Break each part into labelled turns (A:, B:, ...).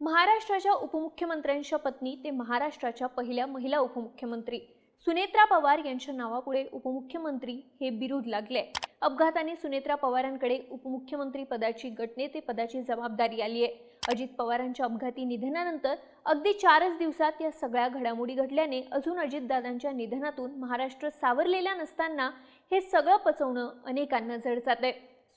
A: महाराष्ट्राच्या उपमुख्यमंत्र्यांच्या पत्नी ते महाराष्ट्राच्या पहिल्या महिला उपमुख्यमंत्री. सुनेत्रा पवार यांच्या नावापुढे उपमुख्यमंत्री हे बिरुद लागले. अपघाताने सुनेत्रा पवारांकडे उपमुख्यमंत्री पदाची गटनेते पदाची जबाबदारी आली आहे अजित पवारांच्या अपघाती निधनानंतर अगदी चारच दिवसात या सगळ्या घडामोडी घडल्याने अजून अजितदादांच्या निधनातून महाराष्ट्र सावरलेला नसताना हे सगळं पचवणं अनेकांना जड जात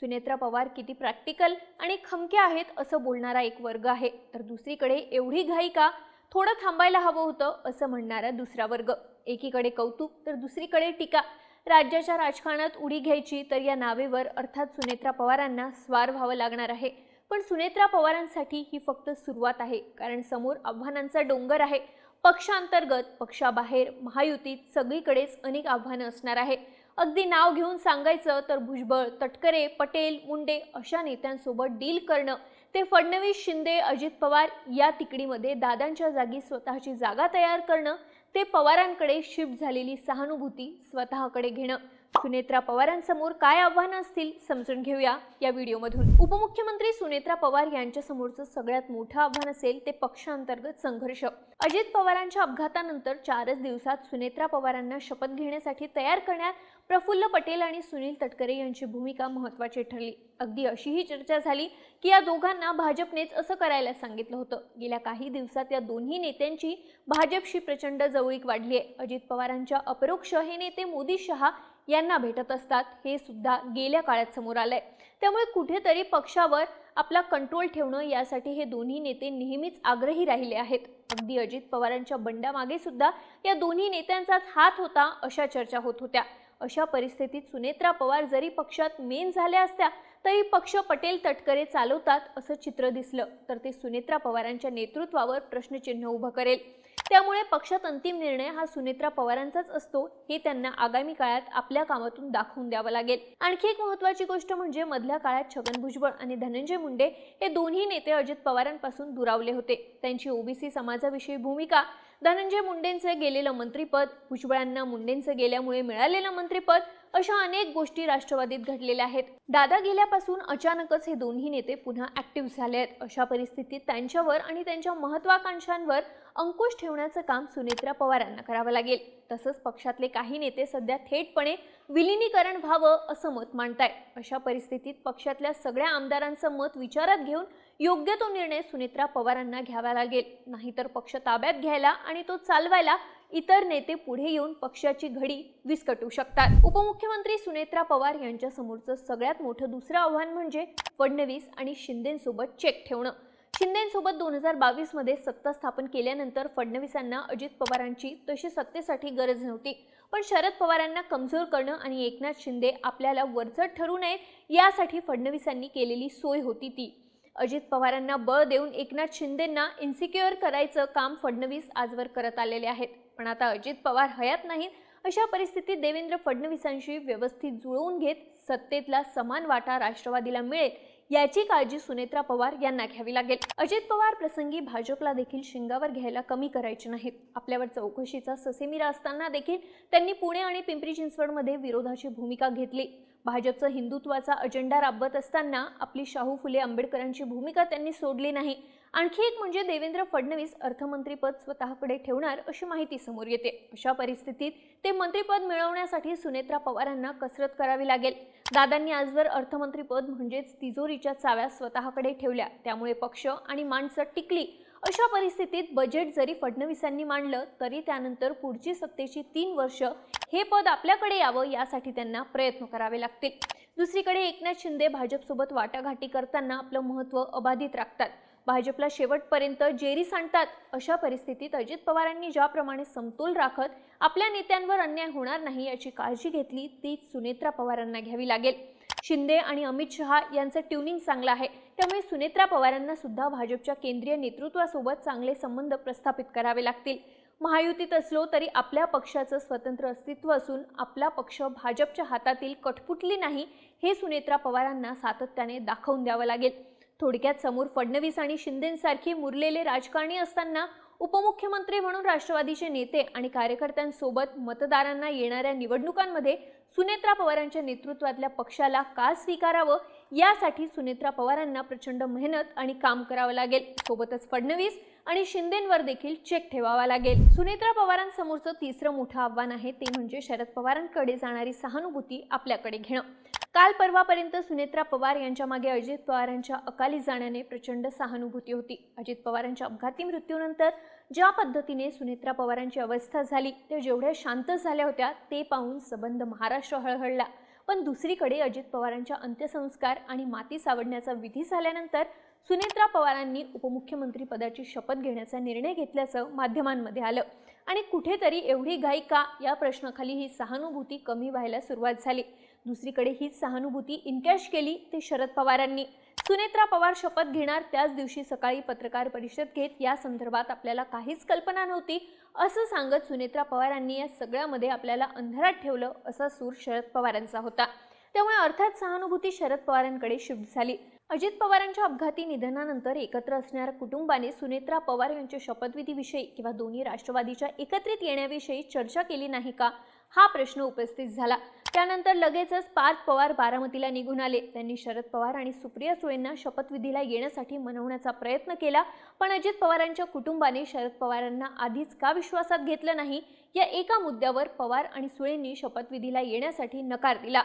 A: सुनेत्रा पवार किती प्रॅक्टिकल आणि खमक्या आहेत असं बोलणारा एक वर्ग आहे. तर दुसरीकडे एवढी घाई का? थोडं थांबायला हवं होतं असं म्हणणारा दुसरा वर्ग. एकीकडे कौतुक तर दुसरीकडे टीका. राज्याच्या राजकारणात उडी घ्यायची तर या नावेवर अर्थात सुनेत्रा पवारांना स्वार व्हावं लागणार आहे. पण सुनेत्रा पवारांसाठी ही फक्त सुरुवात आहे कारण समोर आव्हानांचा डोंगर आहे. पक्षांतर्गत पक्षाबाहेर महायुतीत सगळीकडेच अनेक आव्हानं असणार आहे. अगदी नाव घेऊन सांगायचं तर भुजबळ तटकरे पटेल मुंडे अशा नेत्यांसोबत डील करणं. ते फडणवीस शिंदे अजित पवार या तिकडीमध्ये दादांच्या जागी स्वतःची जागा तयार करणं. ते पवारांकडे शिफ्ट झालेली सहानुभूती स्वतःकडे घेणं. सुनेत्रा पवारांसमोर काय आव्हानं असतील समजून घेऊया. या व्हिडिओमधून उपमुख्यमंत्री सुनेत्रा पवार यांच्या समोरचं सगळ्यात मोठं आव्हान असेल ते पक्षांतर्गत संघर्ष. अजित पवारांच्या अपघातानंतर चारच दिवसात सुनेत्रा पवारांना शपथ घेण्यासाठी तयार करण्यात प्रफुल्ल पटेल आणि सुनील तटकरे यांची भूमिका महत्त्वाची ठरली. अगदी अशीही चर्चा झाली की या दोघांना भाजपनेच असं करायला सांगितलं होतं. गेल्या काही दिवसात या दोन्ही नेत्यांची भाजपशी प्रचंड जवळीक वाढली आहे. अजित पवारांच्या अपरोक्ष हे नेते मोदी शहा यांना भेटत असतात हे सुद्धा गेल्या काळात समोर आलंय. त्यामुळे कुठेतरी पक्षावर आपला कंट्रोल ठेवणं यासाठी हे दोन्ही नेते नेहमीच आग्रही राहिले आहेत. अगदी अजित पवारांच्या बंडामागे सुद्धा या दोन्ही नेत्यांचाच हात होता अशा चर्चा होत होत्या. अशा परिस्थितीत सुनेत्रा पवार जरी पक्षात मेन झाल्या असत्या तरी पक्ष पटेल तटकरे चालवतात असं चित्र दिसलं. तर ते सुनेत्रा पवारांच्या नेतृत्वावर प्रश्नचिन्ह उभं करेल. त्यामुळे पक्षात अंतिम निर्णय हा सुनेत्रा पवारांचाच असतो हे त्यांना आगामी काळात आपल्या कामातून दाखवून द्यावं लागेल. आणखी एक महत्वाची गोष्ट म्हणजे मधल्या काळात छगन भुजबळ आणि धनंजय मुंडे हे दोन्ही नेते अजित पवारांपासून दुरावले होते. त्यांची ओबीसी समाजाविषयी भूमिका धनंजय मुंडेंचं गेलेलं मंत्रीपद भुजबळांना मुंडेंचं गेल्यामुळे मिळालेलं मंत्रीपद अशा अनेक गोष्टी राष्ट्रवादीत घडलेल्या आहेत. दादा गेल्यापासून अचानकच हे दोन्ही नेते पुन्हा ऍक्टिव्ह झाले आहेत. अशा परिस्थितीत त्यांच्यावर आणि त्यांच्या महत्वाकांक्षांवर अंकुश ठेवण्याचं काम सुनेत्रा पवारांना करावं लागेल. तसंच पक्षातले काही नेते सध्या थेटपणे विलिनीकरण व्हावं असं मत मांडताय अशा परिस्थितीत पक्षातल्या सगळ्या आमदारांचं मत विचारात घेऊन योग्य तो निर्णय सुनेत्रा पवारांना घ्यावा लागेल. नाहीतर पक्ष ताब्यात घ्यायला आणि तो चालवायला इतर नेते पुढे येऊन पक्षाची घडी विस्कटू शकतात. उपमुख्यमंत्री सुनेत्रा पवार यांच्या समोरचं सगळ्यात मोठं दुसरं आव्हान म्हणजे फडणवीस आणि शिंदेसोबत चेक ठेवणं. शिंदेसोबत दोन हजार बावीसमध्ये सत्ता स्थापन केल्यानंतर फडणवीसांना अजित पवारांची तशी सत्तेसाठी गरज नव्हती. पण शरद पवारांना कमजोर करणं आणि एकनाथ शिंदे आपल्याला वरचढ ठरू नयेत यासाठी फडणवीसांनी केलेली सोय होती ती. अजित पवारांना बळ देऊन एकनाथ शिंदेंना इन्सिक्युअर करायचं काम फडणवीस आजवर करत आलेले आहेत. पण आता अजित पवार हयात नाहीत अशा परिस्थितीत देवेंद्र फडणवीसांशी व्यवस्थित जुळवून घेत सत्तेतला समान वाटा राष्ट्रवादीला मिळेल याची काळजी सुनेत्रा पवार यांना घ्यावी लागेल. अजित पवार प्रसंगी भाजपला देखील शिंगावर घ्यायला कमी करायचे नाहीत. आपल्यावर चौकशीचा ससेमिरा असताना देखील त्यांनी पुणे आणि पिंपरी चिंचवडमध्ये विरोधाची भूमिका घेतली. भाजपचं हिंदुत्वाचा अजेंडा राबवत असताना आपली शाहू फुले आंबेडकरांची भूमिका त्यांनी सोडली नाही. आणखी एक म्हणजे देवेंद्र फडणवीस अर्थमंत्रीपद स्वतःकडे ठेवणार अशी माहिती समोर येते. अशा परिस्थितीत ते मंत्रीपद मिळवण्यासाठी सुनेत्रा पवारांना कसरत करावी लागेल. दादांनी आजवर अर्थमंत्रीपद म्हणजेच तिजोरीच्या चाव्या स्वतःकडे ठेवल्या. त्यामुळे पक्ष आणि माणसं टिकली. अशा परिस्थितीत बजेट जरी फडणवीसांनी मांडलं तरी त्यानंतर पुढची सत्तेची तीन वर्ष हे पद आपल्याकडे यावं यासाठी त्यांना प्रयत्न करावे लागतील. दुसरीकडे एकनाथ शिंदे भाजपसोबत वाटाघाटी करताना आपलं महत्त्व अबाधित राखतात. भाजपला शेवटपर्यंत जेरी सांडतात अशा परिस्थितीत अजित पवारांनी ज्याप्रमाणे समतोल राखत आपल्या नेत्यांवर अन्याय होणार नाही याची काळजी घेतली ती सुनेत्रा पवारांना घ्यावी लागेल. शिंदे आणि अमित शहा यांचं ट्युनिंग चांगलं आहे. त्यामुळे सुनेत्रा पवारांना सुद्धा भाजपच्या केंद्रीय नेतृत्वासोबत चांगले संबंध प्रस्थापित करावे लागतील. महायुतीत असलो तरी आपल्या पक्षाचं स्वतंत्र अस्तित्व असून आपला पक्ष भाजपच्या हातातील कठपुटली नाही हे सुनेत्रा पवारांना सातत्याने दाखवून द्यावं लागेल. थोडक्यात समोर फडणवीस आणि शिंदेंसारखी मुरलेले राजकारणी असताना उपमुख्यमंत्री म्हणून राष्ट्रवादीचे नेते आणि कार्यकर्त्यांसोबत मतदारांना येणाऱ्या निवडणुकांमध्ये सुनेत्रा पवारांच्या नेतृत्वातल्या पक्षाला का स्वीकारावं? यासाठी सुनेत्रा पवारांना प्रचंड मेहनत आणि काम करावं लागेल. सोबतच फडणवीस आणि शिंदेंवर देखील चेक ठेवावा लागेल. सुनेत्रा पवारांसमोरचं तिसरं मोठं आव्हान आहे ते म्हणजे शरद पवारांकडे जाणारी सहानुभूती आपल्याकडे घेणं. काल परवापर्यंत सुनेत्रा पवार यांच्या मागे अजित पवारांच्या अकाली जाण्याने प्रचंड सहानुभूती होती. अजित पवारांच्या अपघाती मृत्यूनंतर ज्या पद्धतीने सुनेत्रा पवारांची अवस्था झाली त्या जेवढ्या शांत झाल्या होत्या ते पाहून सबंध महाराष्ट्र हळहळला. पण दुसरीकडे अजित पवारांच्या अंत्यसंस्कार आणि माती सावडण्याचा विधी झाल्यानंतर सुनेत्रा पवारांनी उपमुख्यमंत्री पदाची शपथ घेण्याचा निर्णय घेतल्याचं माध्यमांमध्ये आलं. आणि कुठेतरी एवढी घाई का? या प्रश्नाखाली ही सहानुभूती कमी व्हायला सुरुवात झाली. दुसरीकडे हीच सहानुभूती इनकॅश केली ते शरद पवारांनी. सुनेत्रा पवार शपथ घेणार त्याच दिवशी सकाळी पत्रकार परिषद घेत या संदर्भात आपल्याला काहीच कल्पना नव्हती. असं सांगत सुनेत्रा पवारांनी या सगळ्यामध्ये आपल्याला अंधारात ठेवलं असा सूर शरद पवारांचा होता. त्यामुळे अर्थात सहानुभूती शरद पवारांकडे शिफ्ट झाली. अजित पवारांच्या अपघाती निधनानंतर एकत्र असणाऱ्या कुटुंबाने सुनेत्रा पवार यांच्या शपथविधीविषयी किंवा दोन्ही राष्ट्रवादीच्या एकत्रित येण्याविषयी चर्चा केली नाही का? हा प्रश्न उपस्थित झाला. त्यानंतर लगेचच पार्थ पवार बारामतीला निघून आले. त्यांनी शरद पवार आणि सुप्रिया सुळेंना शपथविधीला येण्यासाठी मनवण्याचा प्रयत्न केला. पण अजित पवारांच्या कुटुंबाने शरद पवारांना आधीच का विश्वासात घेतलं नाही? या एका मुद्द्यावर पवार आणि सुळेंनी शपथविधीला येण्यासाठी नकार दिला.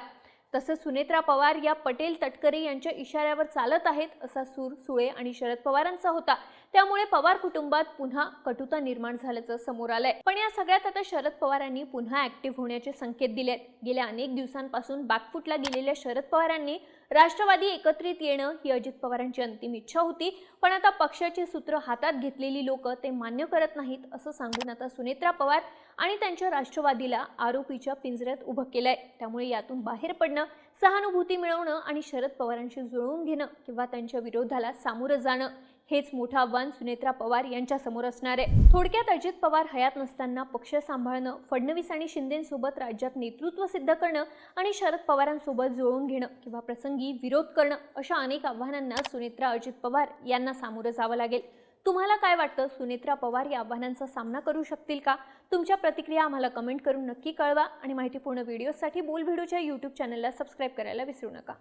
A: तसंच सुनेत्रा पवार या पटेल तटकरे यांच्या इशाऱ्यावर चालत आहेत असा सूर सुळे आणि शरद पवारांचा होता. त्यामुळे पवार कुटुंबात पुन्हा कटुता निर्माण झाल्याचं समोर आलंय. पण या सगळ्यात आता शरद पवारांनी पुन्हा ऍक्टिव्ह होण्याचे संकेत दिलेत. गेल्या अनेक दिवसांपासून बागफुटला गेलेल्या शरद पवारांनी राष्ट्रवादी एकत्रित येणं ही अजित पवारांची अंतिम इच्छा होती पण आता पक्षाची सूत्र हातात घेतलेली लोक ते मान्य करत नाहीत असं सांगून आता सुनेत्रा पवार आणि त्यांच्या राष्ट्रवादीला आरोपीच्या पिंजऱ्यात उभं केलंय. त्यामुळे यातून बाहेर पडणं सहानुभूती मिळवणं आणि शरद पवारांशी जुळवून घेणं किंवा त्यांच्या विरोधाला सामोरं जाणं हेच मोठं आव्हान सुनेत्रा पवार यांच्या समोर असणार आहे. थोडक्यात अजित पवार हयात नसताना पक्ष सांभाळणं फडणवीस आणि शिंदेसोबत राज्यात नेतृत्व सिद्ध करणं आणि शरद पवारांसोबत जुळवून घेणं किंवा प्रसंगी विरोध करणं अशा अनेक आव्हानांना सुनेत्रा अजित पवार यांना सामोरं जावं लागेल. तुम्हाला काय वाटतं? सुनेत्रा पवार या आव्हानांचा सामना करू शकतील का? तुमच्या प्रतिक्रिया आम्हाला कमेंट करून नक्की कळवा आणि माहितीपूर्ण व्हिडिओसाठी बोल व्हिडिओच्या यूट्यूब चॅनलला सबस्क्राईब करायला विसरू नका.